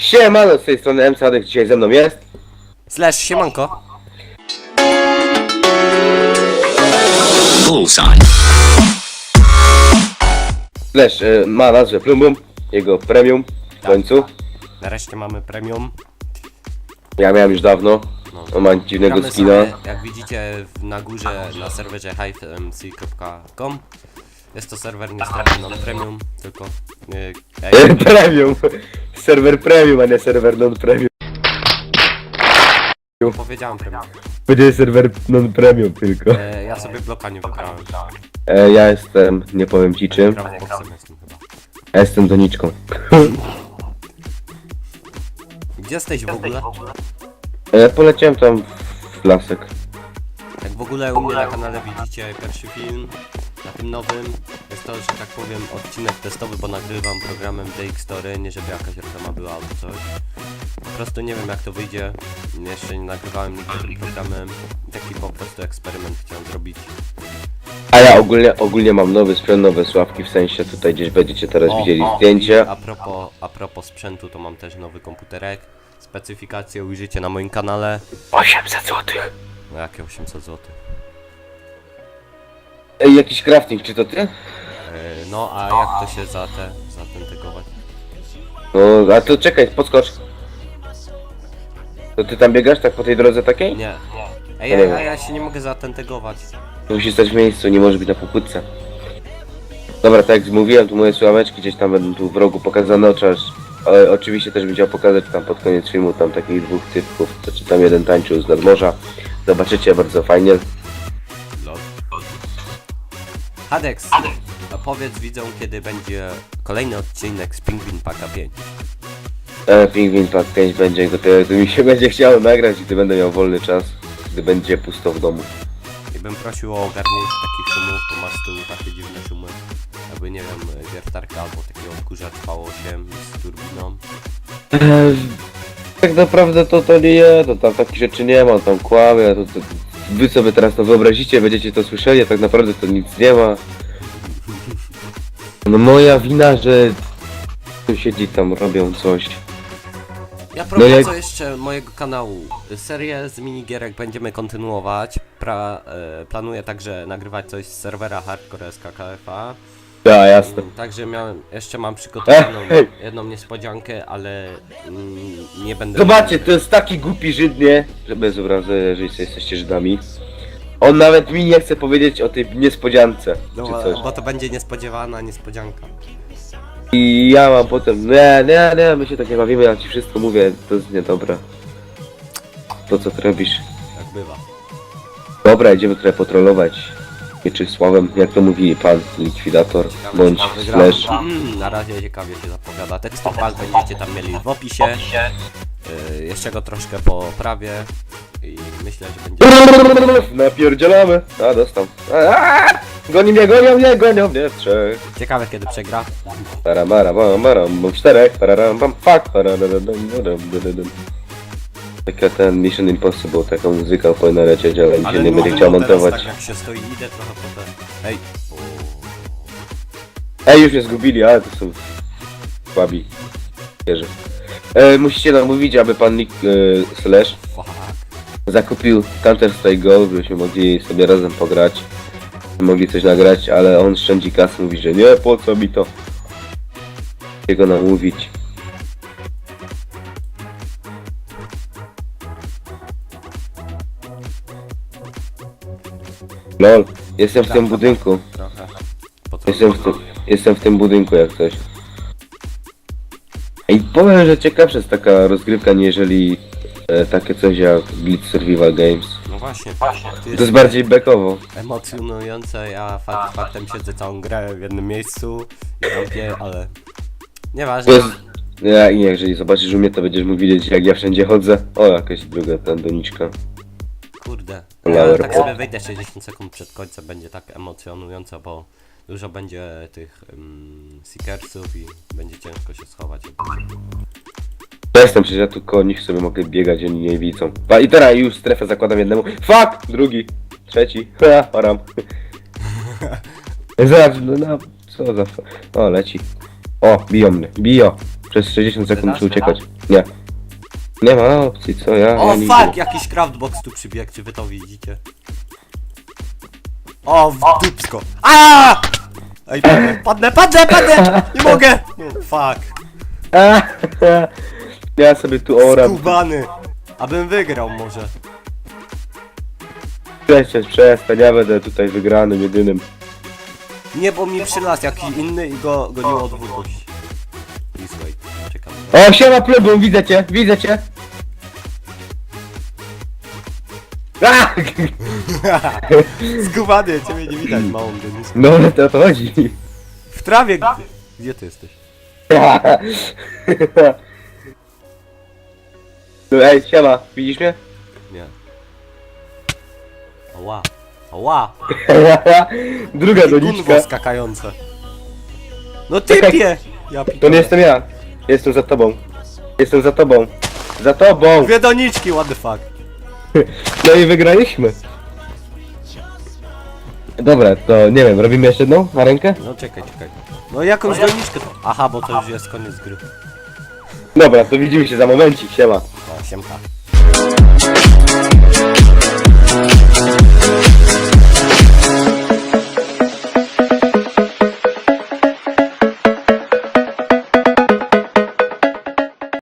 Siemano, z tej strony MC Adek, dzisiaj ze mną jest. Slash siemanko. Bullseye. Slash y, ma nazwę Plumbum, jego premium w końcu. Nareszcie mamy premium. Ja miałem już dawno. No. On ma dziwnego Gramy skina. sobie, jak widzicie w- na górze na serwerze hivemc.com. Jest to serwer niestety non premium, tylko yy, ej, premium. Serwer premium, a nie serwer non premium. powiedziałem premium. Będzie serwer non premium tylko. E, ja sobie bloka nie wybrałem. E, ja jestem, nie powiem ci czym. Jestem chyba. Ja jestem doniczką. Gdzie jesteś w ogóle? E, poleciałem tam w lasek. Jak w ogóle u mnie na kanale widzicie pierwszy film na tym nowym jest to, że tak powiem odcinek testowy, bo nagrywam programem DX Story, nie żeby jakaś reklama była albo coś. Po prostu nie wiem jak to wyjdzie, jeszcze nie nagrywałem nigdy tym programem, taki po prostu eksperyment chciałem zrobić. A ja ogólnie, ogólnie mam nowy sprzęt, nowe sławki, w sensie tutaj gdzieś będziecie teraz widzieli zdjęcie. i A propos, a propos sprzętu, to mam też nowy komputerek. Specyfikacje ujrzycie na moim kanale. 800 zł. No jakie 800 zł. Ej, jakiś crafting, czy to ty? Yy, no a jak to się za te, zatentegować? No, a to czekaj, podskocz. To ty tam biegasz tak po tej drodze takiej? Nie. Nie ja, a ja się nie mogę zatentegować. Musisz stać w miejscu, nie może być na półpłytce. Dobra, tak jak mówiłem, tu moje sławeczki gdzieś tam będą tu w rogu pokazane, chociaż e, oczywiście też bym chciał pokazać tam pod koniec filmu tam takich dwóch typków, to czy tam jeden tańczył z nadmorza. Zobaczycie, bardzo fajnie. Lol. Hadex, a powiedz widzom, kiedy będzie kolejny odcinek z Pingwin Paka 5. E, Pingwin Pack 5 będzie dopiero, gdy mi się będzie chciało nagrać i gdy będę miał wolny czas, gdy będzie pusto w domu. I bym prosił o ogarnięcie takich szumów, bo masz z tyłu takie dziwne szumy. Jakby, nie wiem, wiertarka albo takiego odkurzacz V8 z turbiną. Eee, tak naprawdę to to nie to tam takich rzeczy nie ma, tam kłamie, to, to wy sobie teraz to wyobrazicie, będziecie to słyszeli, a tak naprawdę to nic nie ma. No moja wina, że sąsiedzi tam robią coś. Ja prowadzę jak- jeszcze mojego kanału. Serię z minigierek będziemy kontynuować. Pra, e, planuję także nagrywać coś z serwera Hardcore SKKFA. Ja, jasne. Także miałem, jeszcze mam przygotowaną Ej! jedną niespodziankę, ale mm, nie będę... Zobaczcie, to jest taki głupi Żyd, nie? Że bez obrazy, jeżeli jesteście Żydami. On nawet mi nie chce powiedzieć o tej niespodziance, No, czy coś. bo to będzie niespodziewana niespodzianka. I ja mam potem, nie, nie, nie, my się tak nie bawimy, ja ci wszystko mówię, to jest niedobre. To co ty robisz. Jak bywa. Dobra, idziemy trochę potrolować. Mieczysławem, jak to mówi pan likwidator, bądź czy wygramy. slash. Mm, na razie ciekawie się zapowiada. Tekstur pack będziecie tam mieli w opisie. Yy, jeszcze go troszkę poprawię. I myślę, że będzie... Napierdzielamy. A, dostał. Aaaa! Goni mnie, gonią mnie, gonią mnie w trzech. Ciekawe kiedy przegra. Paramara, bam, baram, bam, czterech, pararam, bam, fuck, Taka ten Mission Impossible, taka muzyka powinna lecieć, ale mi się nie będzie nudno chciał teraz montować. Tak jak się stoi, idę trochę potem. Ej. O, Ej, już mnie zgubili, ale to są słabi. Wierzę. E, musicie nam mówić, aby pan Nick e, Slash fuck. zakupił Counter Strike Go, żebyśmy mogli sobie razem pograć. Mogli coś nagrać, ale on szczędzi kasy, mówi, że nie, po co mi to? Jego namówić. Lol, jestem w tym budynku. Trochę. Jestem w, tym, jestem w tym budynku jak coś. I powiem, że ciekawsza jest taka rozgrywka, niżeli e, takie coś jak Blitz Survival Games. No właśnie. właśnie. To jest bardziej bekowo. emocjonujące. Ja fakt, faktem siedzę całą grę w jednym miejscu i kampię, ale... Nieważne. Jest... Ja, i jeżeli zobaczysz u mnie, to będziesz mógł widzieć jak ja wszędzie chodzę. O, jakaś druga ta doniczka. Kurde. Ja tak sobie wejdę 60 sekund przed końcem, będzie tak emocjonująco, bo dużo będzie tych um, seekersów i będzie ciężko się schować. Ja jestem, przecież ja tu koło nich sobie mogę biegać, oni nie widzą. Pa, I teraz już strefę zakładam jednemu. Fuck! Drugi. Trzeci. Ha, oram. Zobacz, no, no, co za... O, leci. O, biją mnie. Bijo. Przez 60 sekund muszę uciekać. Nie. Nie ma opcji, co ja? O ja nigdy fuck, jakiś craftbox tu przybiegł, czy wy to widzicie? O, w dupsko. A! Ej, padnę, padnę, padnę, padnę! Nie mogę! No, fuck. Ja sobie tu oram. Skubany. Abym wygrał może. Przestań, przestań, ja będę tutaj wygranym, jedynym. Nie, bo mi przylazł jakiś inny i go goniło od dwóch gości. Please wait, czekam. O, siema plebą, widzę cię, widzę cię. Skubany, ciebie nie widać, małą Deniską. No, ale to o to chodzi. W trawie! Gdzie, gdzie ty jesteś? No ej, siema, widzisz mnie? Nie. Oła. Oła. Druga Gunwo doniczka. skakające. No typie! Ja To pitole. nie jestem ja. Jestem za tobą. Jestem za tobą. Za tobą! Dwie doniczki, what the fuck. No i wygraliśmy. Dobra, to nie wiem, robimy jeszcze jedną na rękę? No czekaj, czekaj. No jakąś doniczkę to... Aha, bo to już jest koniec gry. Dobra, to widzimy się za momencik, siema. No, siemka.